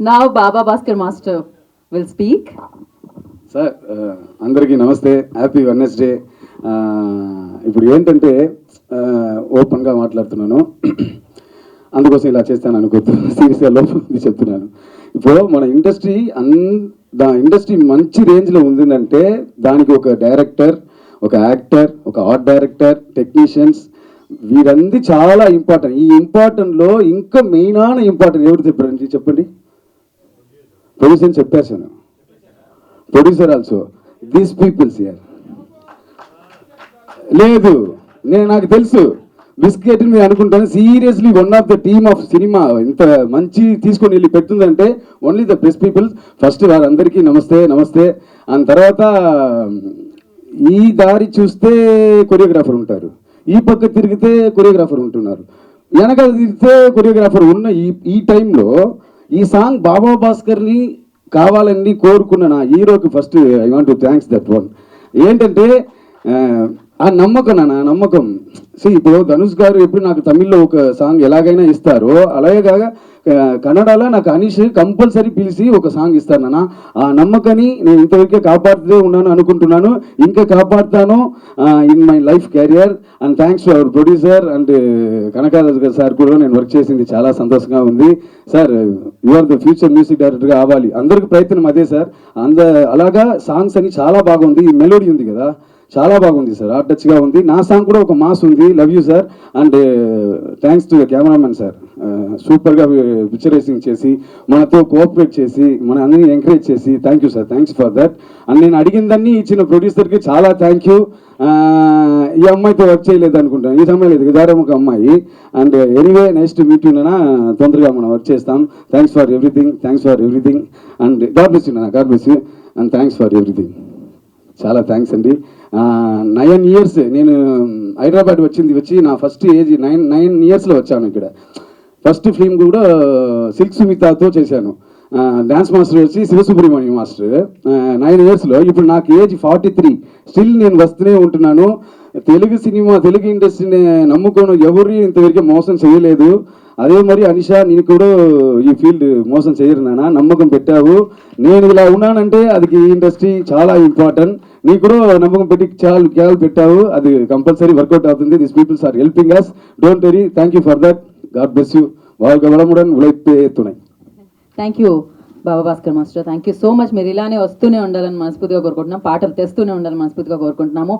నా Baba Bhaskar master will speak sir అందరికీ నమస్తే. హ్యాపీ వెన్నెస్డే uh, ఇప్పుడు ఏంటంటే uh, ఓపెన్గా మాట్లాడుతున్నాను. అందుకోసం ఇలా చేస్తాను అనుకోద్దు సీరియస్గా లోపల ఉంది చెప్తున్నాను. ఇప్పుడు మన ఇండస్ట్రీ అన్ దా ఇండస్ట్రీ మంచి రేంజ్లో ఉందంటే దానికి ఒక డైరెక్టర్ ఒక యాక్టర్ ఒక ఆర్ట్ డైరెక్టర్ టెక్నీషియన్స్ వీరంది చాలా ఇంపార్టెంట్ ఈ ఇంపార్టెంట్లో ఇంకా మెయిన్ ఇంపార్టెంట్ ఎవరు చెప్పారండి? చెప్పండి. ప్రొడ్యూసర్ చెప్పారు sir. Producer also these peoples year లేదు నేను నాకు తెలుసు. బిస్కెట్ నేను అనుకుంటాను. Seriously one of the team of cinema ఇంత మంచి తీసుకొని వెళ్ళి పెడుతుందంటే only the press peoples first వారందరికీ నమస్తే నమస్తే. అండ్ తర్వాత ఈ దారి చూస్తే కొరియోగ్రాఫర్ ఉంటారు. ఈ పక్క తిరిగితే కొరియోగ్రాఫర్ ఉంటున్నారు. వెనకాల తిరిగితే కొరియోగ్రాఫర్ ఉన్న ఈ ఈ టైంలో ఈ సాంగ్ బాబా భాస్కర్ని కావాలని కోరుకున్న నా హీరోకి first I want to thanks that one ఏంటంటే ఆ, ఆ నమ్మకం నా నమ్మకం. సో ఇప్పుడు ధనుష్ గారు ఎప్పుడు నాకు తమిళ్ళో ఒక సాంగ్ ఎలాగైనా ఇస్తారో అలాగే కాగా కన్నడలో నాకు అనీష్ కంపల్సరీ పిలిచి ఒక సాంగ్ ఇస్తాను నాన్న. ఆ నమ్మకాన్ని నేను ఇంతవరకే కాపాడుతూ ఉన్నాను అనుకుంటున్నాను. ఇంకా కాపాడుతాను in my life career and thanks to our producer and Kanakaraju sir కూడా నేను వర్క్ చేసింది చాలా సంతోషంగా ఉంది. Sir you are the future music డైరెక్టర్గా అవ్వాలి. అందరికి ప్రయత్నం అదే సార్. అంద అలాగా సాంగ్స్ అని చాలా బాగుంది. ఈ మెలోడీ ఉంది కదా. చాలా బాగుంది సార్. ఆ టచ్గా ఉంది. నా సాంగ్ కూడా ఒక మాస్ ఉంది. Love you sir. And thanks to cameraman sir. సూపర్గా పిక్చరైజింగ్ చేసి మనతో కోఆపరేట్ చేసి మన అందరినీ ఎంకరేజ్ చేసి thank you sir. Thanks for that. And నేను అడిగిందన్నీ ఇచ్చిన ప్రొడ్యూసర్కి చాలా థ్యాంక్ యూ ఈ అమ్మాయితో వర్క్ చేయలేదు అనుకుంటాను ఈ అమ్మాయి లేదు. దారం ఒక అమ్మాయి. అండ్ ఎనీవే నెక్స్ట్ మీట్ నా తొందరగా మనం వర్క్ చేస్తాం. Thanks for everything. Thanks for everything. And god bless you నా god bless you. And thanks for everything. చాలా థ్యాంక్స్ అండి. నైన్ ఇయర్స్ నేను హైదరాబాద్ వచ్చింది వచ్చి నా ఫస్ట్ ఏజ్ నైన్ నైన్ ఇయర్స్లో వచ్చాను ఇక్కడ. ఫస్ట్ ఫిల్మ్ కూడా సిల్క్ సుమితాతో చేశాను. డ్యాన్స్ మాస్టర్ వచ్చి శివసుబ్రహ్మణ్యం మాస్టర్ నైన్ ఇయర్స్లో ఇప్పుడు నాకు ఏజ్ ఫార్టీ త్రీ స్టిల్ నేను వస్తూనే ఉంటున్నాను. తెలుగు సినిమా తెలుగు ఇండస్ట్రీని నమ్ముకోను ఎవరు ఇంతవరకు మోసం చేయలేదు. అదే మరి అనిష నేను కూడా ఈ ఫీల్డ్ మోసం చేయరు నాన్న నమ్మకం పెట్టావు. నేను ఇలా ఉన్నానంటే అది ఈ ఇండస్ట్రీ చాలా ఇంపార్టెంట్ నీ కూడా నమ్మకం పెట్టి చాలా క్యాల్ పెట్టావు. అది కంపల్సరీ వర్కౌట్ అవుతుంది. This peoples are helping us don't very thank you for that god bless you వాళ్ళకి వడముడన్ ఉలైపే ఎత్తున్నాయి thank you Baba Bhaskar master. Thank you so much మీరు ఇలానే వస్తూనే ఉండాలని మనస్ఫూర్తిగా కోరుకుంటున్నాం. పాటలు తెస్తూనే ఉండాలని మనస్ఫూర్తిగా కోరుకుంటున్నాము.